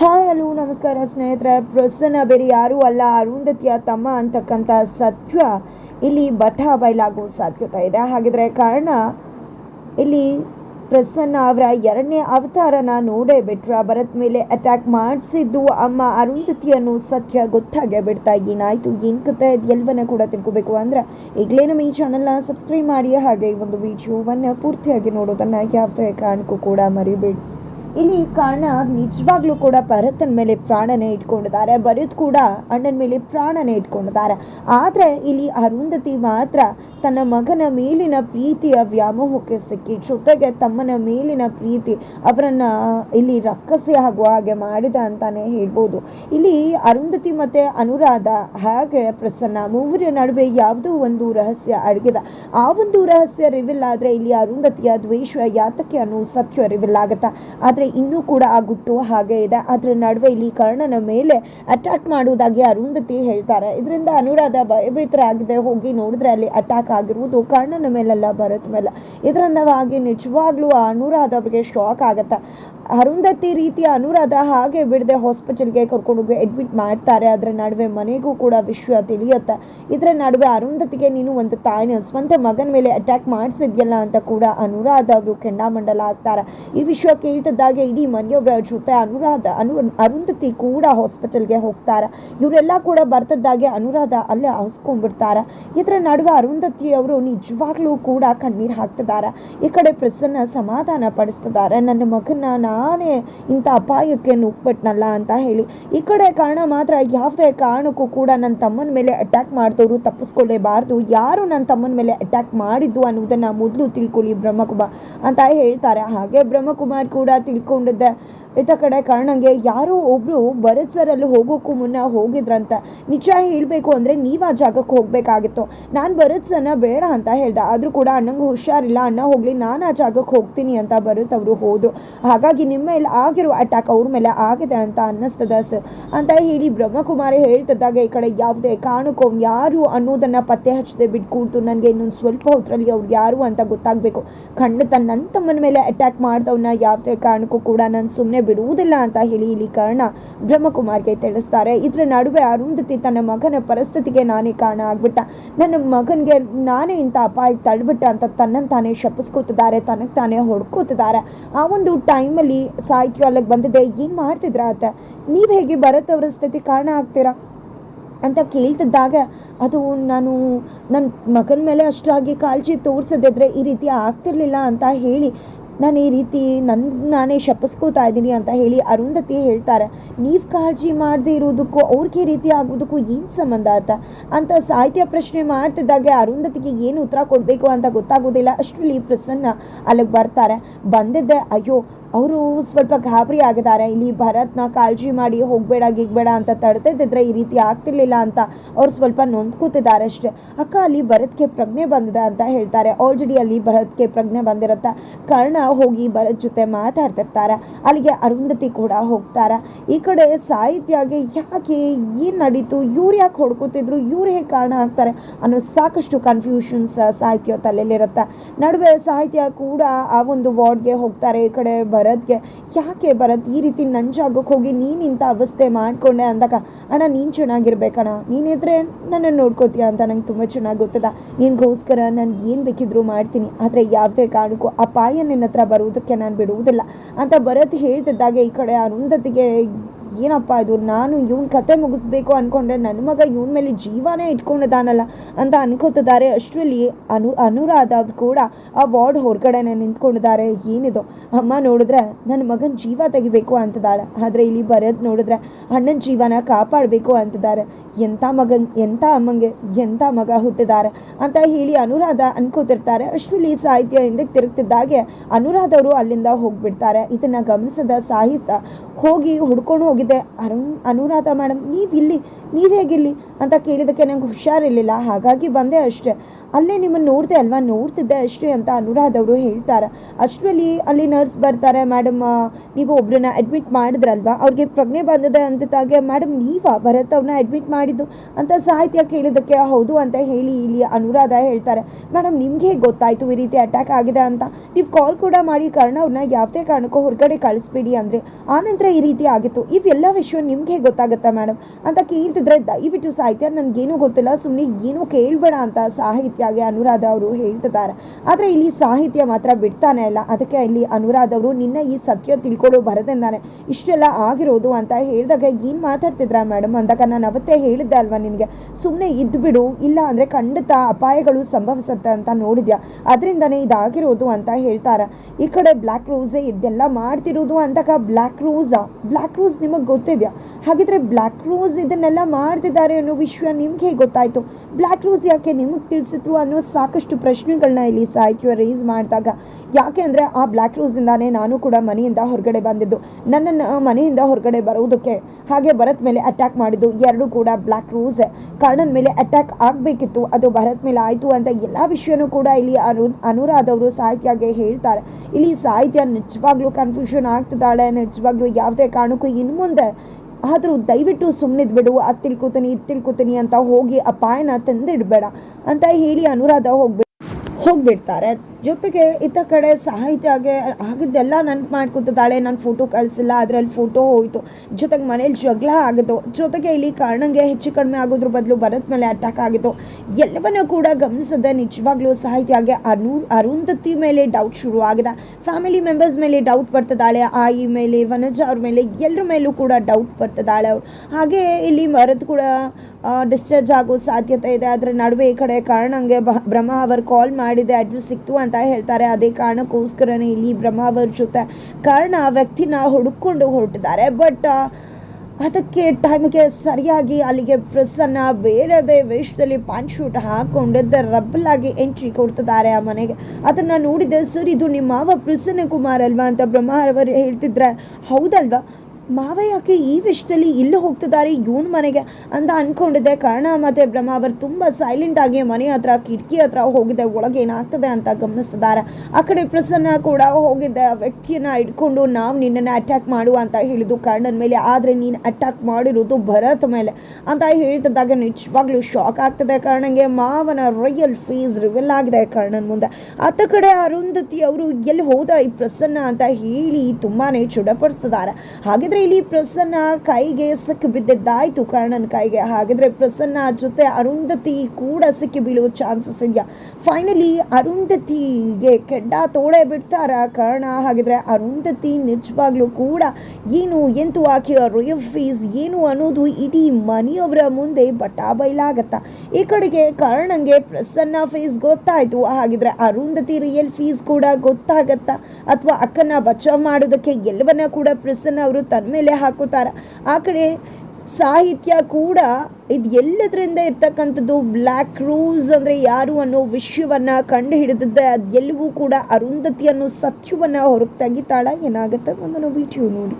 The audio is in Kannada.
ಹಾಯ್, ಹಲೋ, ನಮಸ್ಕಾರ ಸ್ನೇಹಿತರೆ. ಪ್ರಸನ್ನ ಬೇರೆ ಯಾರೂ ಅಲ್ಲ. ಅರುಂಧತಿಯ ತಮ್ಮ ಅಂತಕ್ಕಂಥ ಸತ್ಯ ಇಲ್ಲಿ ಬಠ ಬಯಲಾಗುವ ಸಾಧ್ಯತೆ ಇದೆ. ಹಾಗಿದ್ರೆ ಕಾರಣ ಇಲ್ಲಿ ಪ್ರಸನ್ನ ಅವರ ಎರಡನೇ ಅವತಾರನ ನೋಡೇ ಬಿಟ್ರ, ಭರತ್ ಮೇಲೆ ಅಟ್ಯಾಕ್ ಮಾಡಿಸಿದ್ದು ಅಮ್ಮ ಅರುಂಧತಿಯನ್ನು ಸತ್ಯ ಗೊತ್ತಾಗೇ ಬಿಡ್ತಾ ಏನಾಯ್ತು, ಏನ್ ಕತೆ ಎಲ್ಲವನ್ನ ಕೂಡ ತಿಳ್ಕೊಬೇಕು ಅಂದ್ರೆ ಈಗಲೇ ನಮ್ಮ ಈ ಚಾನಲ್ನ ಸಬ್ಸ್ಕ್ರೈಬ್ ಮಾಡಿ, ಹಾಗೆ ಈ ಒಂದು ವಿಡಿಯೋವನ್ನು ಪೂರ್ತಿಯಾಗಿ ನೋಡೋದನ್ನ ಯಾವುದೇ ಕಾರಣಕ್ಕೂ ಕೂಡ ಮರಿಬೇಡಿ. ಇಲ್ಲಿ ಕಾರಣ ನಿಜವಾಗ್ಲೂ ಕೂಡ ಭರತನ ಮೇಲೆ ಪ್ರಾಣನೇ ಇಟ್ಕೊಂಡಿದ್ದಾರೆ. ಭರತ್ ಕೂಡ ಅಣ್ಣನ ಮೇಲೆ ಪ್ರಾಣನೇ ಇಟ್ಕೊಂಡಿದ್ದಾರೆ. ಆದರೆ ಇಲ್ಲಿ ಅರುಂಧತಿ ಮಾತ್ರ ತನ್ನ ಮಗನ ಮೇಲಿನ ಪ್ರೀತಿಯ ವ್ಯಾಮೋಹಕ್ಕೆ ಸಿಕ್ಕಿ, ಜೊತೆಗೆ ತಮ್ಮನ ಮೇಲಿನ ಪ್ರೀತಿ ಅವರನ್ನ ಇಲ್ಲಿ ರಕ್ಕಸಿ ಆಗುವ ಹಾಗೆ ಮಾಡಿದ ಅಂತಾನೆ ಹೇಳ್ಬೋದು. ಇಲ್ಲಿ ಅರುಂಧತಿ ಮತ್ತೆ ಅನುರಾಧ ಹಾಗೆ ಪ್ರಸನ್ನ ಮೂವರ ನಡುವೆ ಯಾವುದೋ ಒಂದು ರಹಸ್ಯ ಅಡಗಿದ. ಆ ಒಂದು ರಹಸ್ಯ ರಿವಿಲ್ ಆದ್ರೆ ಇಲ್ಲಿ ಅರುಂಧತಿಯ ದ್ವೇಷ ಯಾತಕ್ಕೆ ಅನ್ನೋ ಸತ್ಯ ರಿವಿಲ್ ಆಗತ್ತಾ? ಆದ್ರೆ ಇನ್ನೂ ಕೂಡ ಆ ಗುಟ್ಟು ಹಾಗೆ ಇದೆ. ಅದರ ನಡುವೆ ಇಲ್ಲಿ ಕರ್ಣನ ಮೇಲೆ ಅಟ್ಯಾಕ್ ಮಾಡುವುದಾಗಿ ಅರುಂಧತಿ ಹೇಳ್ತಾರೆ. ಇದರಿಂದ ಅನುರಾಧ ಭಯಭೀತರಾಗಿದೆ. ಹೋಗಿ ನೋಡಿದ್ರೆ ಅಲ್ಲಿ ಅಟ್ಯಾಕ್ ಆಗಿರುವುದು ಕರ್ಣನ ಮೇಲೆಲ್ಲ, ಭರತ್ ಮೇಲೆ. ಇದರಿಂದವಾಗಿ ನಿಜವಾಗ್ಲೂ ಆ ಅನುರಾಧ ಅವರಿಗೆ ಶಾಕ್ ಆಗತ್ತೆ? ಅರುಂಧತಿ ರೀತಿಯ ಅನುರಾಧ ಹಾಗೆ ಬಿಡದೆ ಹಾಸ್ಪಿಟಲ್ಗೆ ಕರ್ಕೊಂಡೋಗಿ ಅಡ್ಮಿಟ್ ಮಾಡ್ತಾರೆ. ಅದರ ನಡುವೆ ಮನೆಗೂ ಕೂಡ ವಿಷಯ ತಿಳಿಯುತ್ತೆ. ಇದರ ನಡುವೆ ಅರುಂಧತಿಗೆ ನೀನು ಒಂದು ತಾಯಿನ ಸ್ವಂತ ಮಗನ ಮೇಲೆ ಅಟ್ಯಾಕ್ ಮಾಡಿಸಿದ್ಯಲ್ಲ ಅಂತ ಕೂಡ ಅನುರಾಧ ಅವರು ಕೆಂಡಾಮಂಡಲ ಆಗ್ತಾರೆ ಈ ವಿಷಯ ಕೇಳ್ತಿದ್ದಾಗೆ ಇಡೀ ಮನೆಯವರ ಜೊತೆ ಅನುರಾಧ, ಅನು, ಅರುಂಧತಿ ಕೂಡ ಹಾಸ್ಪಿಟಲ್ಗೆ ಹೋಗ್ತಾರೆ. ಇವರೆಲ್ಲ ಕೂಡ ಬರ್ತದ್ದಾಗೆ ಅನುರಾಧ ಅಲ್ಲೇ ಹೌಸ್ಕೊಂಡ್ಬಿಡ್ತಾರೆ. ಇದರ ನಡುವೆ ಅರುಂಧತಿ ಅವರು ನಿಜವಾಗ್ಲೂ ಕೂಡ ಕಣ್ಣೀರು ಹಾಕ್ತಿದ್ದಾರೆ. ಈ ಕಡೆ ಪ್ರಸನ್ನ ಸಮಾಧಾನ ಪಡಿಸ್ತಿದ್ದಾರೆ ನನ್ನ ಮಗನ ನಾನೇ ಇಂಥ ಅಪಾಯಕ್ಕೆ ನುಗ್ಬಿಟ್ನಲ್ಲ ಅಂತ ಹೇಳಿ. ಈ ಕಡೆ ಕಾರಣ ಮಾತ್ರ ಯಾವುದೇ ಕಾರಣಕ್ಕೂ ಕೂಡ ನನ್ನ ತಮ್ಮನ ಮೇಲೆ ಅಟ್ಯಾಕ್ ಮಾಡಿದವರು ತಪ್ಪಿಸ್ಕೊಳ್ಳೇಬಾರ್ದು ಯಾರು ನನ್ನ ತಮ್ಮನ ಮೇಲೆ ಅಟ್ಯಾಕ್ ಮಾಡಿದ್ದು ಅನ್ನೋದನ್ನು ಮೊದಲು ತಿಳ್ಕೊಳ್ಳಿ ಬ್ರಹ್ಮಕುಮಾರ್ ಅಂತ ಹೇಳ್ತಾರೆ. ಹಾಗೆ ಬ್ರಹ್ಮಕುಮಾರ್ ಕೂಡ ತಿಳ್ಕೊಂಡಿದ್ದೆ ಇತ್ತ ಕಡೆ ಕಾರಣಂಗೆ ಯಾರೋ ಒಬ್ರು ಭರತ್ ಸರ್ ಅಲ್ಲಿ ಹೋಗೋಕ್ಕೂ ಮುನ್ನ ಹೋಗಿದ್ರಂತ. ನಿಜ ಹೇಳಬೇಕು ಅಂದರೆ ನೀವು ಆ ಜಾಗಕ್ಕೆ ಹೋಗಬೇಕಾಗಿತ್ತು. ನಾನು ಭರತ್ ಸರ್ನ ಬೇಡ ಅಂತ ಹೇಳ್ದೆ. ಆದರೂ ಕೂಡ ಅಣ್ಣಂಗೆ ಹುಷಾರಿಲ್ಲ. ಅಣ್ಣ ಹೋಗಲಿ, ನಾನು ಆ ಜಾಗಕ್ಕೆ ಹೋಗ್ತೀನಿ ಅಂತ ಭರತ್ ಅವರು ಹೋದರು. ಹಾಗಾಗಿ ನಿಮ್ಮ ಮೇಲೆ ಆಗಿರೋ ಅಟ್ಯಾಕ್ ಅವ್ರ ಮೇಲೆ ಆಗಿದೆ ಅಂತ ಅನ್ನಿಸ್ತದ ಸರ್. ಅಂತ ಹೇಳಿ ಬ್ರಹ್ಮಕುಮಾರಿ ಹೇಳ್ತಿದ್ದಾಗ ಈ ಕಡೆ ಯಾವುದೇ ಕಾರಣಕ್ಕೂ ಯಾರು ಅನ್ನೋದನ್ನು ಪತ್ತೆ ಹಚ್ಚದೆ ಬಿಟ್ಕೊಡ್ತು. ನನಗೆ ಇನ್ನೊಂದು ಸ್ವಲ್ಪ ಹೊತ್ತರಲ್ಲಿ ಅವ್ರು ಯಾರು ಅಂತ ಗೊತ್ತಾಗಬೇಕು. ಖಂಡಿತ ನನ್ನ ತಮ್ಮನ ಮೇಲೆ ಅಟ್ಯಾಕ್ ಮಾಡಿದವನ್ನ ಯಾವುದೇ ಕಾರಣಕ್ಕೂ ಕೂಡ ನಾನು ಸುಮ್ಮನೆ ಬಿಡುವುದಿಲ್ಲ ಅಂತ ಹೇಳಿ ಇಲ್ಲಿ ಕಾರಣ ಬ್ರಹ್ಮಕುಮಾರ್ಗೆ ತಿಳಿಸ್ತಾರೆ. ಇದರ ನಡುವೆ ಅರುಂಧತಿ ತನ್ನ ಮಗನ ಪರಿಸ್ಥಿತಿಗೆ ನಾನೇ ಕಾರಣ ಆಗ್ಬಿಟ್ಟ. ನನ್ನ ಮಗನಿಗೆ ನಾನೇ ಇಂಥ ಅಪಾಯ ತಳ್ಬಿಟ್ಟ ಅಂತ ತನ್ನನ್ನು ತಾನೇ ಶಪಿಸ್ಕೋತಿದ್ದಾರೆ, ತನಗೆ ತಾನೇ ಹೊಡ್ಕೋತಿದ್ದಾರೆ. ಆ ಒಂದು ಟೈಮಲ್ಲಿ ಸಾಹಿತ್ಯ ಅಲ್ಲಿಗೆ ಬಂದಿದೆ. ಏನು ಮಾಡ್ತಿದ್ರ ಅಂತ ನೀವು ಹೇಗೆ ಭರತ್ ಅವರ ಸ್ಥಿತಿ ಕಾರಣ ಆಗ್ತೀರಾ? ಅಂತ ಕೇಳ್ತಿದ್ದಾಗ, ಅದು ನಾನು ನನ್ನ ಮಗನ ಮೇಲೆ ಅಷ್ಟಾಗಿ ಕಾಳಜಿ ತೋರಿಸದಿದ್ರೆ ಈ ರೀತಿ ಆಗ್ತಿರ್ಲಿಲ್ಲ ಅಂತ ಹೇಳಿ ನಾನು ಈ ರೀತಿ ನನ್ನ ನಾನೇ ಶಪಿಸ್ಕೋತಾ ಇದ್ದೀನಿ ಅಂತ ಹೇಳಿ ಅರುಂಧತಿ ಹೇಳ್ತಾರೆ. ನೀವು ಕಾಳಜಿ ಮಾಡದೇ ಇರೋದಕ್ಕೂ ಅವ್ರಿಗೆ ರೀತಿ ಆಗೋದಕ್ಕೂ ಏನು ಸಂಬಂಧ ಅಂತ? ಅಂತ ಸಾಹಿತ್ಯ ಪ್ರಶ್ನೆ ಮಾಡ್ತಿದ್ದಾಗೆ ಅರುಂಧತಿಗೆ ಏನು ಉತ್ತರ ಕೊಡಬೇಕು ಅಂತ ಗೊತ್ತಾಗೋದಿಲ್ಲ. ಅಷ್ಟರಲ್ಲಿ ಪ್ರಸನ್ನ ಅಲ್ಲಿಗೆ ಬರ್ತಾರೆ. ಬಂದಿದ್ದೆ, ಅಯ್ಯೋ ಅವರು ಸ್ವಲ್ಪ ಗಾಬರಿ ಆಗಿದ್ದಾರೆ. ಇಲ್ಲಿ ಭರತ್ನ ಕಾಳಜಿ ಮಾಡಿ ಹೋಗಬೇಡ, ಗಿಗ್ಬೇಡ ಅಂತ ತಡ್ತಿದ್ದಿದ್ರೆ ಈ ರೀತಿ ಆಗ್ತಿರ್ಲಿಲ್ಲ ಅಂತ ಅವ್ರು ಸ್ವಲ್ಪ ನೊಂದ್ಕೊತಿದ್ದಾರೆ ಅಷ್ಟೇ. ಅಕ್ಕ, ಅಲ್ಲಿ ಭರತ್ಗೆ ಪ್ರಜ್ಞೆ ಬಂದಿದೆ ಅಂತ ಹೇಳ್ತಾರೆ. ಆಲ್ರೆಡಿ ಅಲ್ಲಿ ಭರತ್ಗೆ ಪ್ರಜ್ಞೆ ಬಂದಿರುತ್ತೆ ಕರ್ಣ ಹೋಗಿ ಭರತ್ ಜೊತೆ ಮಾತಾಡ್ತಿರ್ತಾರೆ. ಅಲ್ಲಿಗೆ ಅರುಂಧತಿ ಕೂಡ ಹೋಗ್ತಾರೆ. ಈ ಕಡೆ ಸಾಹಿತ್ಯಗೆ ಯಾಕೆ ಏನು ನಡೀತು? ಇವ್ರು ಯಾಕೆ ಹೊಡ್ಕೋತಿದ್ರು? ಇವ್ರು ಹೇಗೆ ಕಾರಣ ಆಗ್ತಾರೆ ಅನ್ನೋ ಸಾಕಷ್ಟು ಕನ್ಫ್ಯೂಷನ್ಸ್ ಸಾಹಿತ್ಯ ತಲೆಯಲ್ಲಿರುತ್ತೆ. ನಡುವೆ ಸಾಹಿತ್ಯ ಕೂಡ ಆ ಒಂದು ವಾರ್ಡ್ಗೆ ಹೋಗ್ತಾರೆ. ಈ ಕಡೆ ಭರತ್ಗೆ, ಯಾಕೆ ಭರತ್ ಈ ರೀತಿ ನನ್ನ ಜಾಗಕ್ಕೆ ಹೋಗಿ ನೀನು ಇಂಥ ಅವಸ್ಥೆ ಮಾಡ್ಕೊಂಡೆ? ಅಂದಾಗ, ಅಣ್ಣ, ನೀನು ಚೆನ್ನಾಗಿರ್ಬೇಕಣ್ಣ. ನೀನಿದ್ರೆ ನನ್ನನ್ನು ನೋಡ್ಕೋತೀಯ ಅಂತ ನಂಗೆ ತುಂಬ ಚೆನ್ನಾಗಿ ಗೊತ್ತದ. ನಿನಗೋಸ್ಕರ ನಾನು ಏನು ಬೇಕಿದ್ರು ಮಾಡ್ತೀನಿ. ಆದರೆ ಯಾವುದೇ ಕಾರಣಕ್ಕೂ ಅಪಾಯ ನಿನ್ನ ಹತ್ರ ಬರುವುದಕ್ಕೆ ನಾನು ಬಿಡುವುದಿಲ್ಲ. ಅಂತ ಭರತ್ ಹೇಳ್ತಿದ್ದಾಗ ಈ ಕಡೆ ಅರುಂಧತಿಗೆ ಏನಪ್ಪ ಇದು? ನಾನು ಇವನ್ ಕತೆ ಮುಗಿಸ್ಬೇಕು ಅನ್ಕೊಂಡ್ರೆ ನನ್ನ ಮಗ ಇವನ್ ಮೇಲೆ ಜೀವನೇ ಇಟ್ಕೊಂಡಿದ್ದಾನಲ್ಲ ಅಂತ ಅನ್ಕೋತಿದ್ದಾರೆ. ಅಷ್ಟರಲ್ಲಿ ಅನು, ಅನುರಾಧ ಕೂಡ ಆ ವಾರ್ಡ್ ಹೊರಗಡೆನೆ ನಿಂತ್ಕೊಂಡಿದ್ದಾರೆ. ಏನಿದು? ಅಮ್ಮ ನೋಡಿದ್ರೆ ನನ್ನ ಮಗನ ಜೀವ ತೆಗಿಬೇಕು ಅಂತಿದ್ದಾಳೆ. ಆದರೆ ಇಲ್ಲಿ ಬರೋದು ನೋಡಿದ್ರೆ ಅಣ್ಣನ ಜೀವನ ಕಾಪಾಡಬೇಕು ಅಂತಿದ್ದಾರೆ. ಎಂಥ ಮಗನ್ ಎಂಥ ಅಮ್ಮಂಗೆ ಎಂಥ ಮಗ ಹುಟ್ಟಿದ್ದಾರೆ ಅಂತ ಹೇಳಿ ಅನುರಾಧ ಅನ್ಕೋತಿರ್ತಾರೆ. ಅಷ್ಟರಲ್ಲಿ ಸಾಹಿತ್ಯ ಹಿಂದಕ್ಕೆ ತಿರುಗ್ತಿದ್ದಾಗೆ ಅನುರಾಧ ಅವರು ಅಲ್ಲಿಂದ ಹೋಗ್ಬಿಡ್ತಾರೆ. ಇದನ್ನ ಗಮನಿಸಿದ ಸಾಹಿತ್ಯ ಹೋಗಿ ಹುಡ್ಕೊಂಡು ಹೋಗಿದ್ದೆ. ಅರುಣ್ ಅನುರಾಧ ಮೇಡಮ್ ನೀವು ಇಲ್ಲಿ ನೀವು ಹೇಗಿರಲಿ ಅಂತ ಕೇಳಿದ್ದಕ್ಕೆ ನನಗೆ ಹುಷಾರಿರಲಿಲ್ಲ. ಹಾಗಾಗಿ ಬಂದೆ ಅಷ್ಟೇ. ಅಲ್ಲೇ ನಿಮ್ಮನ್ನು ನೋಡಿದೆ ಅಲ್ವಾ? ನೋಡ್ತಿದ್ದೆ ಅಷ್ಟೇ ಅಂತ ಅನುರಾಧ್ ಅವರು ಹೇಳ್ತಾರೆ. ಅಷ್ಟರಲ್ಲಿ ಅಲ್ಲಿ ನರ್ಸ್ ಬರ್ತಾರೆ. ಮೇಡಮ್ ನೀವು ಒಬ್ಬರನ್ನ ಅಡ್ಮಿಟ್ ಮಾಡಿದ್ರಲ್ವಾ? ಅವ್ರಿಗೆ ಪ್ರಜ್ಞೆ ಬಂದಿದೆ ಅಂತಿದ್ದಾಗೆ ಮೇಡಮ್ ನೀವಾ? ಭರತ್ ಅವ್ರನ್ನ ಅಡ್ಮಿಟ್ ಮಾಡಿದ್ದು? ಅಂತ ಸಾಹಿತ್ಯ ಕೇಳಿದ್ದಕ್ಕೆ ಹೌದು ಅಂತ ಹೇಳಿ ಇಲ್ಲಿ ಅನುರಾಧ ಹೇಳ್ತಾರೆ. ಮೇಡಮ್ ನಿಮಗೆ ಗೊತ್ತಾಯ್ತು ಈ ರೀತಿ ಅಟ್ಯಾಕ್ ಆಗಿದೆ ಅಂತ? ನೀವು ಕಾಲ್ ಕೂಡ ಮಾಡಿ ಕಾರಣ ಅವ್ರನ್ನ ಯಾವುದೇ ಕಾರಣಕ್ಕೂ ಹೊರಗಡೆ ಕಳಿಸ್ಬೇಡಿ ಅಂದರೆ. ಆನಂತರ ಈ ರೀತಿ ಆಗಿತ್ತು. ಇವೆಲ್ಲ ವಿಷಯ ನಿಮಗೆ ಗೊತ್ತಾಗುತ್ತಾ ಮೇಡಮ್ ಅಂತ ಕೇಳ್ತಿದ್ರೆ ದಯವಿಟ್ಟು ಸಾಹಿತ್ಯ ನನಗೇನು ಗೊತ್ತಿಲ್ಲ ಸುಮ್ಮನೆ ಏನೂ ಕೇಳಬೇಡ ಅಂತ ಸಾಹಿತ್ಯಗೆ ಅನುರಾಧ ಅವರು ಹೇಳ್ತಿದ್ದಾರೆ. ಆದರೆ ಇಲ್ಲಿ ಸಾಹಿತ್ಯ ಮಾತ್ರ ಬಿಡ್ತಾನೆ ಇಲ್ಲ ಅದಕ್ಕೆ ಇಲ್ಲಿ ಅನುರಾಧ ಅವರು ನಿನ್ನ ಈ ಸತ್ಯ ತಿಳ್ಕೊಳ್ಳೋ ಬರದಿಂದಾನೆ ಇಷ್ಟೆಲ್ಲ ಆಗಿರೋದು ಅಂತ ಹೇಳಿದಾಗ ಏನು ಮಾತಾಡ್ತಿದ್ರ ಮೇಡಮ್ ಅಂದಾಗ ನಾನು ಅವತ್ತೇ ಹೇಳಿದ್ದೆ ಅಲ್ವಾ ನಿನಗೆ. ಸುಮ್ಮನೆ ಇದ್ದು ಬಿಡು, ಇಲ್ಲ ಅಂದರೆ ಖಂಡಿತ ಅಪಾಯಗಳು ಸಂಭವಿಸುತ್ತೆ ಅಂತ ನೋಡಿದ್ಯಾ? ಅದರಿಂದನೇ ಇದಾಗಿರೋದು ಅಂತ ಹೇಳ್ತಾರೆ. ಈ ಕಡೆ ಬ್ಲ್ಯಾಕ್ ರೋಸೇ ಇದೆಲ್ಲ ಮಾಡ್ತಿರೋದು ಅಂದಾಗ ಬ್ಲ್ಯಾಕ್ ರೋಸಾ ಬ್ಲ್ಯಾಕ್ ರೋಸ್ ನಿಮಗೆ ಗೊತ್ತಿದೆಯಾ? ಹಾಗಿದ್ರೆ ಬ್ಲ್ಯಾಕ್ ರೋಸ್ ಇದನ್ನೆಲ್ಲ ಮಾಡ್ತಿದ್ದಾರೆ ಅನ್ನೋ ವಿಷಯ ನಿಮ್ಗೆ ಗೊತ್ತಾಯಿತು? ಬ್ಲ್ಯಾಕ್ ರೋಸ್ ಯಾಕೆ ನಿಮಗೆ ತಿಳಿಸಿದ್ರು ಅನ್ನೋ ಸಾಕಷ್ಟು ಪ್ರಶ್ನೆಗಳನ್ನ ಇಲ್ಲಿ ಸಾಹಿತ್ಯ ರೇಸ್ ಮಾಡಿದಾಗ. ಯಾಕೆ ಅಂದರೆ ಆ ಬ್ಲ್ಯಾಕ್ ರೋಸಿಂದಾನೇ ನಾನು ಕೂಡ ಮನೆಯಿಂದ ಹೊರಗಡೆ ಬಂದಿದ್ದು. ನನ್ನನ್ನು ಮನೆಯಿಂದ ಹೊರಗಡೆ ಬರೋದಕ್ಕೆ ಹಾಗೆ ಭರತ್ ಮೇಲೆ ಅಟ್ಯಾಕ್ ಮಾಡಿದ್ದು ಎರಡು ಕೂಡ ಬ್ಲ್ಯಾಕ್ ರೋಸ್ ಕರ್ಣನ್ ಮೇಲೆ ಅಟ್ಯಾಕ್ ಆಗಬೇಕಿತ್ತು. ಅದು ಭರತ್ ಮೇಲೆ ಆಯಿತು ಅಂತ ಎಲ್ಲ ವಿಷಯನೂ ಕೂಡ ಇಲ್ಲಿ ಅನು ಅನುರಾಧ್ ಅವರು ಸಾಹಿತ್ಯಗೆ ಹೇಳ್ತಾರೆ. ಇಲ್ಲಿ ಸಾಹಿತ್ಯ ನಿಜವಾಗ್ಲೂ ಕನ್ಫ್ಯೂಷನ್ ಆಗ್ತಿದ್ದಾಳೆ. ನಿಜವಾಗ್ಲೂ ಯಾವುದೇ ಕಾರಣಕ್ಕೂ ಇನ್ನು ಮುಂದೆ ಆದರೂ ದಯವಿಟ್ಟು ಸುಮ್ಮನಿದ್ ಬಿಡು ಅದು ತಿಳ್ಕೊತೀನಿ, ಇದು ತಿಳ್ಕೊತೀನಿ ಅಂತ ಹೋಗಿ ಅಪಾಯನ ತಂದಿಡಬೇಡ. ಅಂತ ಹೇಳಿ ಅನುರಾಧ ಹೋಗ್ಬಿಟ್ಟು ಹೋಗ್ಬಿಡ್ತಾರೆ. ಜೊತೆಗೆ ಇತ್ತ ಕಡೆ ಸಾಹಿತ್ಯಗೆ ಆಗಿದ್ದೆಲ್ಲ ನೆನ್ಪು ಮಾಡ್ಕೊತಿದ್ದಾಳೆ. ನಾನು ಫೋಟೋ ಕಳಿಸಿಲ್ಲ, ಅದರಲ್ಲಿ ಫೋಟೋ ಹೋಯಿತು. ಜೊತೆಗೆ ಮನೇಲಿ ಜಗಳ ಆಗಿತ್ತು. ಜೊತೆಗೆ ಇಲ್ಲಿ ಕಾರಣಂಗೆ ಹೆಚ್ಚು ಕಡಿಮೆ ಆಗೋದ್ರ ಬದಲು ಭರತ್ ಮೇಲೆ ಅಟ್ಯಾಕ್ ಆಗಿತ್ತು. ಎಲ್ಲವನ್ನೂ ಕೂಡ ಗಮನಿಸದೆ ನಿಜವಾಗ್ಲೂ ಸಾಹಿತ್ಯಗೆ ಅನು ಅರುಂಧತಿ ಮೇಲೆ ಡೌಟ್ ಶುರು ಆಗಿದೆ ಫ್ಯಾಮಿಲಿ ಮೆಂಬರ್ಸ್ ಮೇಲೆ ಡೌಟ್ ಬರ್ತಿದ್ದಾಳೆ. ಆಯಿ ಮೇಲೆ, ವನಜ ಅವ್ರ ಮೇಲೆ ಎಲ್ಲರ ಮೇಲೂ ಕೂಡ ಡೌಟ್ ಬರ್ತಿದ್ದಾಳೆ. ಅವ್ರು ಹಾಗೆ ಇಲ್ಲಿ ಭರತ್ ಕೂಡ ಡಿಸ್ಚಾರ್ಜ್ ಆಗೋ ಸಾಧ್ಯತೆ ಇದೆ. ಅದರ ನಡುವೆ ಈ ಕಡೆ ಕಾರಣಂಗೆ ಬ್ರಹ್ಮ ಅವರು ಕಾಲ್ ಮಾಡಿದೆ. ಅಡ್ರೆಸ್ ಸಿಕ್ತು ಅಂತ ಹೇಳ್ತಾರೆ. ಅದೇ ಕಾರಣಕ್ಕೋಸ್ಕರನೇ ಇಲ್ಲಿ ಬ್ರಹ್ಮ ಅವ್ರ ಜೊತೆ ಕಾರಣ ವ್ಯಕ್ತಿನ ಹುಡುಕೊಂಡು ಹೊರಟಿದ್ದಾರೆ. ಬಟ್ ಅದಕ್ಕೆ ಟೈಮಿಗೆ ಸರಿಯಾಗಿ ಅಲ್ಲಿಗೆ ಪ್ರಸನ್ನ ಬೇರೆದೇ ವೇಷದಲ್ಲಿ ಪಾನ್ ಶೂಟ್ ಹಾಕೊಂಡಿದ್ದ ರಬ್ಬಲಾಗಿ ಎಂಟ್ರಿ ಕೊಡ್ತಿದ್ದಾರೆ ಆ ಮನೆಗೆ. ಅದನ್ನು ನೋಡಿದೆ, ಸರ್, ಇದು ನಿಮ್ಮ ಮಾವ ಪ್ರಸನ್ನ ಕುಮಾರ್ ಅಲ್ವಾ ಅಂತ ಬ್ರಹ್ಮ ಅವರು ಹೇಳ್ತಿದ್ರೆ, ಹೌದಲ್ವಾ? ಮಾವ ಯಾಕೆ ಈ ವಿಷಯದಲ್ಲಿ ಇಲ್ಲಿ ಹೋಗ್ತಿದ್ದಾರೆ ಇವನ್ ಮನೆಗೆ ಅಂತ ಅನ್ಕೊಂಡಿದ್ದೆ. ಕಾರಣ ಮತ್ತೆ ಬ್ರಹ್ಮ ಅವರು ತುಂಬ ಸೈಲೆಂಟ್ ಆಗಿ ಮನೆ ಹತ್ರ, ಕಿಟಕಿ ಹತ್ರ ಹೋಗಿದ್ದೆ ಒಳಗೆ ಏನಾಗ್ತದೆ ಅಂತ ಗಮನಿಸ್ತಿದ್ದಾರೆ. ಆ ಕಡೆ ಪ್ರಸನ್ನ ಕೂಡ ಹೋಗಿದ್ದೆ ಆ ವ್ಯಕ್ತಿಯನ್ನ ಇಟ್ಕೊಂಡು ನಾವು ನಿನ್ನನ್ನು ಅಟ್ಯಾಕ್ ಮಾಡು ಅಂತ ಹೇಳಿದ್ದು ಕರ್ಣನ ಮೇಲೆ. ಆದರೆ ನೀನು ಅಟ್ಯಾಕ್ ಮಾಡಿರೋದು ಭರತ್ ಮೇಲೆ ಅಂತ ಹೇಳ್ತಿದ್ದಾಗ ನಿಜವಾಗ್ಲೂ ಶಾಕ್ ಆಗ್ತದೆ ಕರ್ಣಂಗೆ ಮಾವನ ರಿಯಲ್ ಫೇಸ್ ರಿವೆಲ್ ಆಗಿದೆ ಕರ್ಣನ್ ಮುಂದೆ. ಆತ ಕಡೆ ಅರುಂಧತಿ ಅವರು ಎಲ್ಲಿ ಹೋದ ಈ ಪ್ರಸನ್ನ ಅಂತ ಹೇಳಿ ತುಂಬಾನೇ ಚುಡಪಡಿಸ್ತಿದ್ದಾರೆ. ಹಾಗಿದ್ರೆ ಇಲ್ಲಿ ಪ್ರಸನ್ನ ಕೈಗೆ ಸಿಕ್ಕಿ ಬಿದ್ದಿದ್ದಾಯ್ತು ಕರ್ಣನ್ ಕೈಗೆ. ಹಾಗಿದ್ರೆ ಪ್ರಸನ್ನ ಜೊತೆ ಅರುಂಧತಿ ಕೂಡ ಸಿಕ್ಕಿ ಬೀಳುವ ಚಾನ್ಸಸ್ ಇದೆಯಾ? ಫೈನಲಿ ಅರುಂಧತಿಗೆ ಕೆಡ್ಡ ತೋಡೆ ಬಿಡ್ತಾರ ಕರ್ಣ. ಹಾಗಿದ್ರೆ ಅರುಂಧತಿ ನಿಜವಾಗ್ಲೂ ಕೂಡ ಏನು, ಎಂತು ಆಕೆಯ ರಿಯಲ್ ಫೀಸ್ ಏನು ಅನ್ನೋದು ಇಡೀ ಮನೆಯವರ ಮುಂದೆ ಬಟಾ ಬಯಲಾಗತ್ತ? ಈ ಕಡೆಗೆ ಕರ್ಣಂಗೆ ಪ್ರಸನ್ನ ಫೀಸ್ ಗೊತ್ತಾಯ್ತು. ಹಾಗಿದ್ರೆ ಅರುಂಧತಿ ರಿಯಲ್ ಫೀಸ್ ಕೂಡ ಗೊತ್ತಾಗತ್ತ? ಅಥವಾ ಅಕ್ಕನ ಬಚಾವ್ ಮಾಡೋದಕ್ಕೆ ಎಲ್ಲವನ್ನ ಕೂಡ ಪ್ರಸನ್ನ ಅವರು ತನ್ನ ಮೇಲೆ ಹಾಕೋತಾರ ಆ ಕಡೆ ಸಾಹಿತ್ಯ ಕೂಡ ಇದು ಎಲ್ಲದರಿಂದ ಇರ್ತಕ್ಕಂಥದ್ದು ಬ್ಲ್ಯಾಕ್ ರೂಸ್ ಅಂದರೆ ಯಾರು ಅನ್ನೋ ವಿಷಯವನ್ನು ಕಂಡು ಹಿಡಿದಿದ್ದೆ ಅದೆಲ್ಲವೂ ಕೂಡ ಅರುಂಧತಿ ಅನ್ನೋ ಸತ್ಯವನ್ನ ಹೊರಗೆ ತೆಗಿತಾಳ ಏನಾಗುತ್ತೆ? ಒಂದು ವಿಡಿಯೋ ನೋಡಿ.